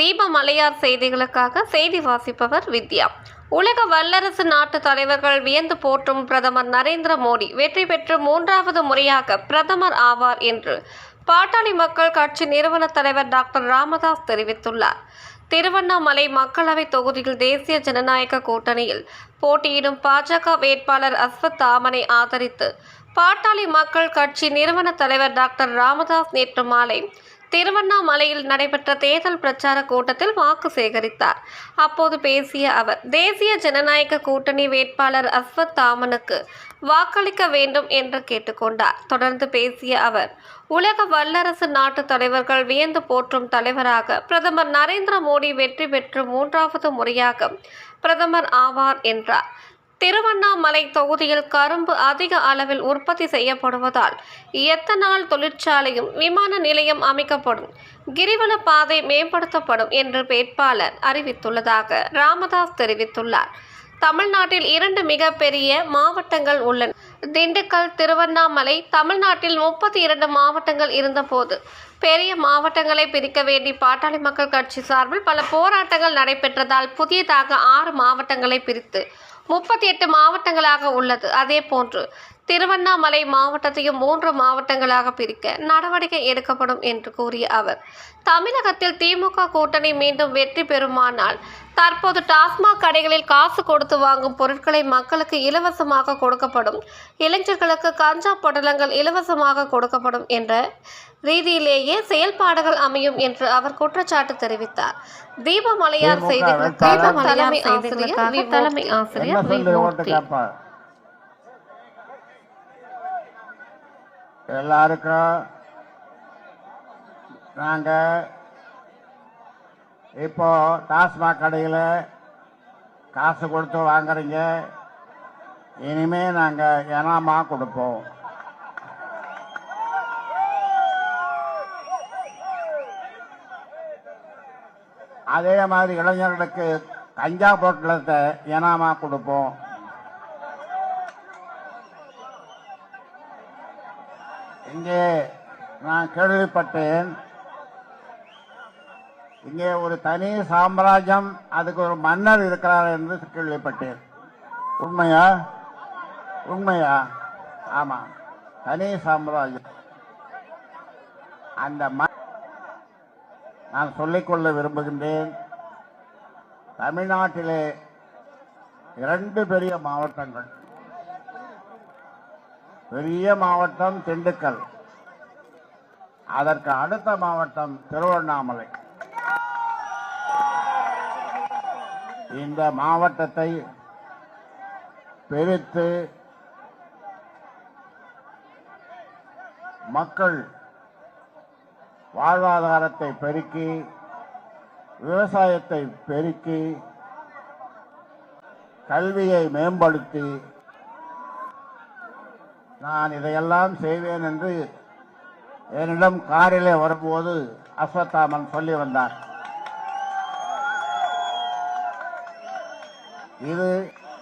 தீப மலையார் செய்திகளுக்காக செய்தி வாசிப்பவர் வித்யா. உலக வல்லரசு நாட்டு தலைவர்கள் வியந்து போற்றும் பிரதமர் நரேந்திர மோடி வெற்றி பெற்று மூன்றாவது முறையாக பிரதமர் ஆவார் என்று பாட்டாளி மக்கள் கட்சி நிறுவன தலைவர் டாக்டர் ராமதாஸ் தெரிவித்துள்ளார். திருவண்ணாமலை மக்களவை தொகுதியில் தேசிய ஜனநாயக கூட்டணியில் போட்டியிடும் பாஜக வேட்பாளர் அஸ்வத் தாமனை ஆதரித்து பாட்டாளி மக்கள் கட்சி நிறுவன தலைவர் டாக்டர் ராமதாஸ் நேற்று மாலை திருவண்ணாமலையில் நடைபெற்ற தேர்தல் பிரச்சார கூட்டத்தில் வாக்கு சேகரித்தார். அப்போது பேசிய அவர் தேசிய ஜனநாயக கூட்டணி வேட்பாளர் அஸ்வத் தாமனுக்கு வாக்களிக்க வேண்டும் என்று கேட்டுக்கொண்டார். தொடர்ந்து பேசிய அவர் உலக வல்லரசு நாட்டு தலைவர்கள் வியந்து போற்றும் தலைவராக பிரதமர் நரேந்திர மோடி வெற்றி பெற்று மூன்றாவது முறையாக பிரதமர் ஆவார் என்றார். திருவண்ணாமலை தொகுதியில் கரும்பு அதிக அளவில் உற்பத்தி செய்யப்படுவதால் எத்தனால் தொழிற்சாலையும் விமான நிலையம் அமைக்கப்படும். கிரிவல பாதை மேம்படுத்தப்படும் என்று வேட்பாளர் அறிவித்துள்ளதாக ராமதாஸ் தெரிவித்துள்ளார். தமிழ்நாட்டில் இரண்டு மிகப்பெரிய மாவட்டங்கள் உள்ளன. திண்டுக்கல் திருவண்ணாமலை தமிழ்நாட்டில் முப்பத்தி இரண்டு மாவட்டங்கள் இருந்தபோது பெரிய மாவட்டங்களை பிரிக்க வேண்டி பாட்டாளி மக்கள் கட்சி சார்பில் பல போராட்டங்கள் நடைபெற்றதால் புதியதாக ஆறு மாவட்டங்களை பிரித்து முப்பத்தி எட்டு மாவட்டங்களாக உள்ளது. அதே போன்று திருவண்ணாமலை மாவட்டத்தையும் மூன்று மாவட்டங்களாக பிரிக்க நடவடிக்கை எடுக்கப்படும் என்று கூறிய அவர். தமிழகத்தில் திமுக கூட்டணி மீண்டும் வெற்றி பெறுமானால் தற்போது டாஸ்மாக் கடைகளில் காசு கொடுத்து வாங்கும் பொருட்களை மக்களுக்கு இலவசமாக கொடுக்கப்படும். இளைஞர்களுக்கு கஞ்சா பொட்டலங்கள் இலவசமாக கொடுக்கப்படும் என்ற ரீதியிலேயே செயல்பாடுகள் அமையும் என்று அவர் குற்றச்சாட்டு தெரிவித்தார். தீபமலையார் செய்திகள் தலைமை ஆசிரியர் தலைமை ஆசிரியர் எல்லாருக்கும் நாங்கள் இப்போ டாஸ்மாக் கடையில் காசு கொடுத்து வாங்குறீங்க. இனிமே நாங்கள் இனாமா கொடுப்போம். அதே மாதிரி இளைஞர்களுக்கு கஞ்சா பொருட்களத்தை இனாமா கொடுப்போம். இங்கே நான் கேள்விப்பட்டேன். இங்கே ஒரு தனி சாம்ராஜ்யம் அதுக்கு ஒரு மன்னர் இருக்கிறார் என்று கேள்விப்பட்டேன். உண்மையா? உண்மையா? ஆமா. தனி சாம்ராஜ்யம். அந்த ம நான் சொல்லிக்கொள்ள விரும்புகின்றேன் தமிழ்நாட்டிலே இரண்டு பெரிய மாவட்டங்கள். பெரிய மாவட்டம் திண்டுக்கல். அதற்கு அடுத்த மாவட்டம் திருவண்ணாமலை. இந்த மாவட்டத்தை பிரித்து மக்கள் வாழ்வாதாரத்தை பெருக்கி விவசாயத்தை பெருக்கி கல்வியை மேம்படுத்தி நான் இதையெல்லாம் செய்வேன் என்று என்னிடம் காரிலே வரும்போது அஸ்வத்தாமன் சொல்லி வந்தார். இது